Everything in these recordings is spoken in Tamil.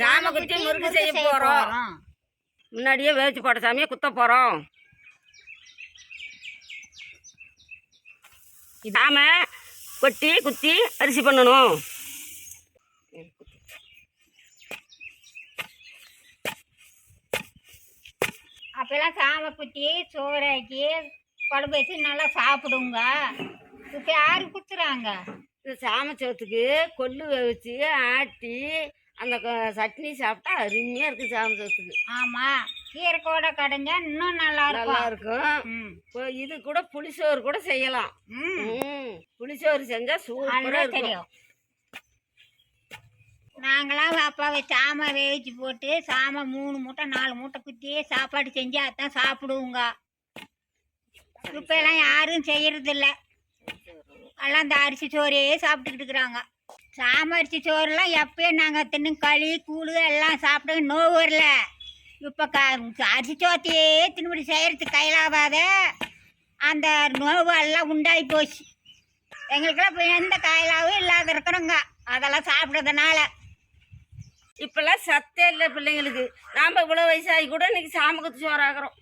சாம குத்தி முறுக்கு செய்ய போகிறோம் முன்னாடியே வேவிச்சு போட்ட சாமியை குத்த போகிறோம் சாம கொட்டி குத்தி அரிசி பண்ணணும். அப்பெல்லாம் சாம குத்தி சோறாக்கி குழம்பு வச்சு நல்லா சாப்பிடுங்க. இப்போ யாரு குத்துறாங்க? இந்த சாமச்சோத்துக்கு கொள்ளு வேவிச்சு ஆட்டி அந்த சட்னி சாப்பிட்டா அருமையாக இருக்குது சாமச்சோத்துக்கு ஆமாம் கீரை கூட கடைஞ்சா இன்னும் நல்லா நல்லா இருக்கும் இது கூட புளிசோறு கூட செய்யலாம். புளிசோறு செஞ்சால் சூப்பராக தெரியும். நாங்களாம் அப்பாவை சாமை வேவிச்சு போட்டு சாமை மூணு மூட்டை நாலு மூட்டை குத்தி சாப்பாடு செஞ்சு அதான் சாப்பிடுவோங்க. இப்போ எல்லாம் யாரும் செய்யறதில்ல. எல்லாம் இந்த அரிசி சோறே சாப்பிட்டுக்கிட்டு இருக்கிறாங்க. சாம சோறுலாம் எப்பயும் நாங்கள் தின்னு களி கூழு எல்லாம் சாப்பிட்டு நோவு வரல இப்போ க அரிசி சோத்தையே தின்னுபடி செய்கிறதுக்கு கையிலாகாத அந்த நோவு எல்லாம் உண்டாகி போச்சு. எங்களுக்கெல்லாம் இப்போ எந்த காயிலாவும் இல்லாத இருக்கிறோங்க. அதெல்லாம் சாப்பிட்றதுனால. இப்போல்லாம் சத்தே இல்லை பிள்ளைங்களுக்கு. நாம் இவ்வளோ வயசாகி கூட இன்றைக்கி சாம சோறாகிறோம்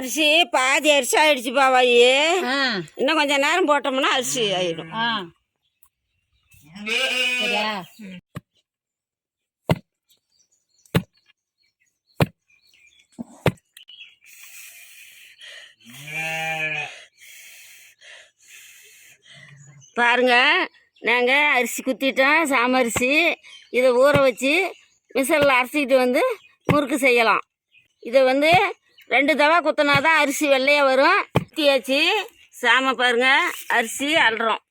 அரிசி பாதி அரிசி ஆயிடுச்சு பாவாயி. இன்னும் கொஞ்சம் நேரம் போட்டோம்னா அரிசி ஆயிடும். பாருங்க நாங்கள் அரிசி குத்திட்டோம் சாமரிசி இதை ஊற வச்சு மிஷினில் அரைச்சிக்கிட்டு வந்து முறுக்கு செய்யலாம். இதை வந்து ரெண்டு தவா குத்தினா தான் அரிசி வெள்ளையாக வரும். குத்தியாச்சு சாம பாருங்க அரிசி அல்றோம்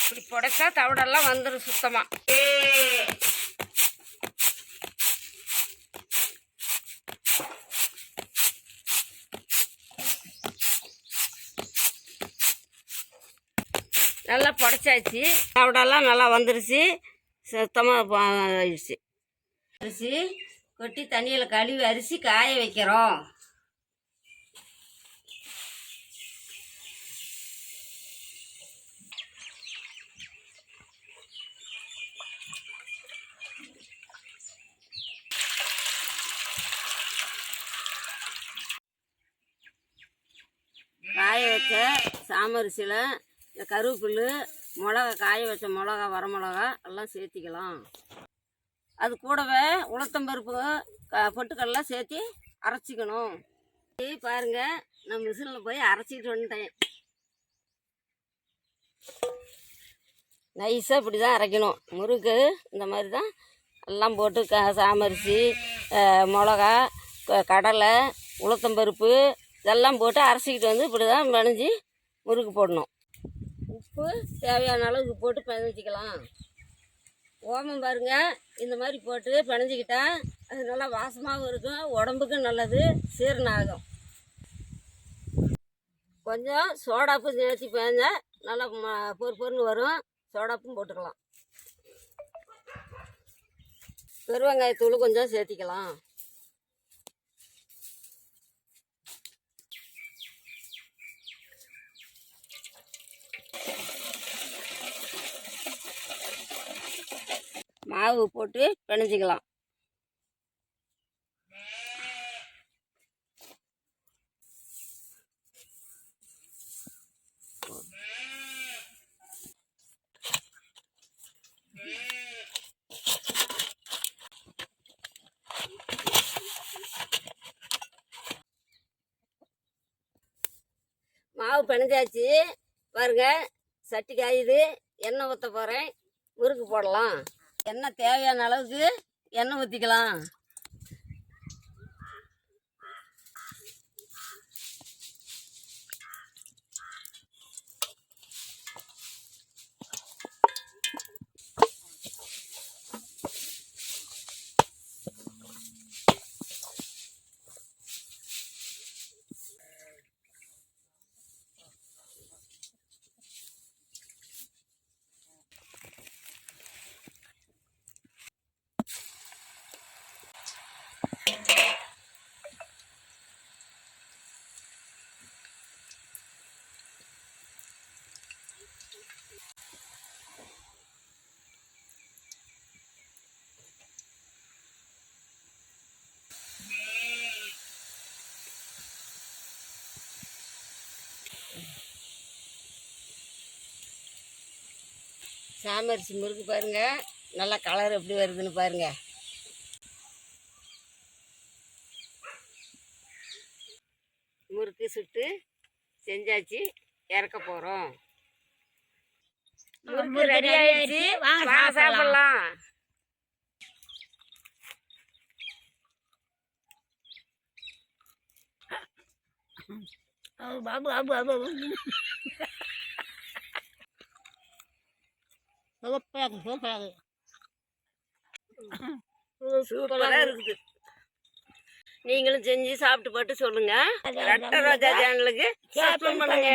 இப்படி புடைச்சா தவிடெல்லாம் வந்துடும் சுத்தமாக நல்லா புடச்சாச்சு. சாப்பிடலாம் நல்லா வந்துருச்சு. சுத்தமாக ஆயிடுச்சு. அரிசி கொட்டி தண்ணியில் கழுவி அரிசி காய வைக்கிறோம். காய வச்ச சாமரிசியில் இந்த கருவேப்பில்லு மிளகா காய வச்ச மிளகா வரமிளகா எல்லாம் சேர்த்திக்கலாம். அது கூடவே உளுத்தம்பருப்பு க பொட்டுக்கடலாம் சேர்த்து அரைச்சிக்கணும். இது பாருங்க நான் மிஷினில் போய் அரைச்சிட்டு வந்துட்டேன். நைஸாக இப்படி தான் அரைக்கணும். முறுக்கு இந்த மாதிரி தான் எல்லாம் போட்டு க சாமரிசி மிளகா கடலை உளுத்தம்பருப்பு இதெல்லாம் போட்டு அரைச்சிக்கிட்டு வந்து இப்படி தான் பிணைஞ்சி முறுக்கு போடணும். உப்பு தேவையான அளவுக்கு போட்டு பதினஞ்சிக்கலாம் ஓமம் பாருங்க இந்த மாதிரி போட்டு பிணைஞ்சிக்கிட்டா அது நல்லா வாசமாகவும் இருக்கும் உடம்புக்கும் நல்லது சீரணம் ஆகும் கொஞ்சம் சோடாப்பு சேர்த்து பேஞ்சா நல்லா ம- பொறு பொருன்னு வரும். சோடாப்பும் போட்டுக்கலாம். பெருவெங்காயத்தூள் கொஞ்சம் சேர்த்திக்கலாம். மாவு போட்டு பிணைஞ்சிக்கலாம். மாவு பிணைஞ்சாச்சு. பாருங்க சட்டி காயுது எண்ணெய் ஊற்ற போகிறேன் முறுக்கு போடலாம். எண்ணெய் தேவையான அளவுக்கு எண்ணெய் ஊற்றிக்கலாம் சாமரிசி முறுக்கு பாருங்க. நல்லா கலர் எப்படி வருதுன்னு பாருங்க. முறுக்கு சுட்டு செஞ்சாச்சு. இறக்க போகிறோம் முறுக்கு ரெடி ஆயிடுச்சு. வாங்க சாப்பிடலாம். சாப்பிடலாம். பாபு பாபு பாபு சூப்பராக சூப்பராக சூப்பராக இருக்குது. நீங்களும் செஞ்சு சாப்பிட்டு போட்டு சொல்லுங்க. ரெட்டை ரோஜா சேனலுக்கு சப்ஸ்கிரைப் பண்ணுங்க.